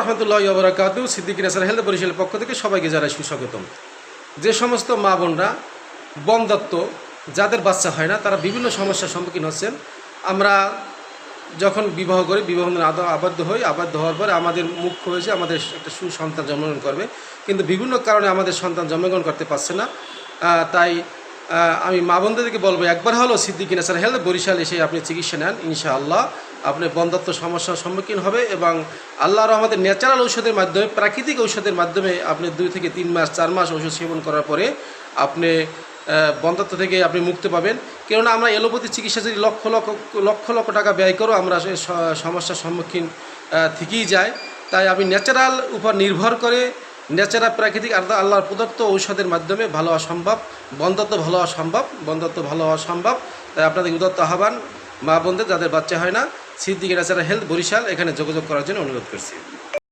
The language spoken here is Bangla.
রহমতুল্লাহ বরাকাতু সিদ্দিক নাসার হেলথ বরিশালের পক্ষ থেকে সবাইকে জানাই সুস্বাগতম। যে সমস্ত মা বোনরা বনদত্ত যাদের বাচ্চা হয় না, তারা বিভিন্ন সমস্যার সম্মুখীন হচ্ছেন। আমরা যখন বিবাহ করি, বিবাহ বন্ধনে আবদ্ধ হই। আবদ্ধ হওয়ার পরে আমাদের মুখ্য হয়েছে আমাদের একটা সুসন্তান জন্মগ্রহণ করবে। কিন্তু বিভিন্ন কারণে আমাদের সন্তান জন্মগ্রহণ করতে পারছে না। তাই আমি মা বোনদেরকে বলব, একবার হলো সিদ্দিক নাসার হেলথ বরিশাল এসে আপনি চিকিৎসা নেন, ইনশাআল্লাহ। আপনি বন্ধত্ব সমস্যার সম্মুখীন হবে এবং আল্লাহর আমাদের ন্যাচারাল ঔষধের মাধ্যমে, প্রাকৃতিক ঔষধের মাধ্যমে আপনি দুই থেকে তিন মাস, চার মাস ওষুধ সেবন করার পরে আপনি বন্ধাত্ব থেকে আপনি মুক্তি পাবেন। কেননা আমরা এলোপ্যাথি চিকিৎসা যদি লক্ষ লক্ষ লক্ষ লক্ষ টাকা ব্যয় করো আমরা সমস্যার সম্মুখীন থেকেই যাই। তাই আমি ন্যাচারাল উপর নির্ভর করে ন্যাচারাল প্রাকৃতিক আর আল্লাহর প্রদত্ত ঔষধের মাধ্যমে ভালো হওয়া সম্ভব বন্ধত্ব ভালো হওয়া সম্ভব বন্ধত্ব ভালো হওয়া সম্ভব। তাই আপনাদের উদত্ত আহ্বান। মা বোনদের, যাদের বাচ্চা হয় না, সিদ্দিক সারা হেলথ বরিশাল, এখানে যোগাযোগ করার জন্য অনুরোধ করছি।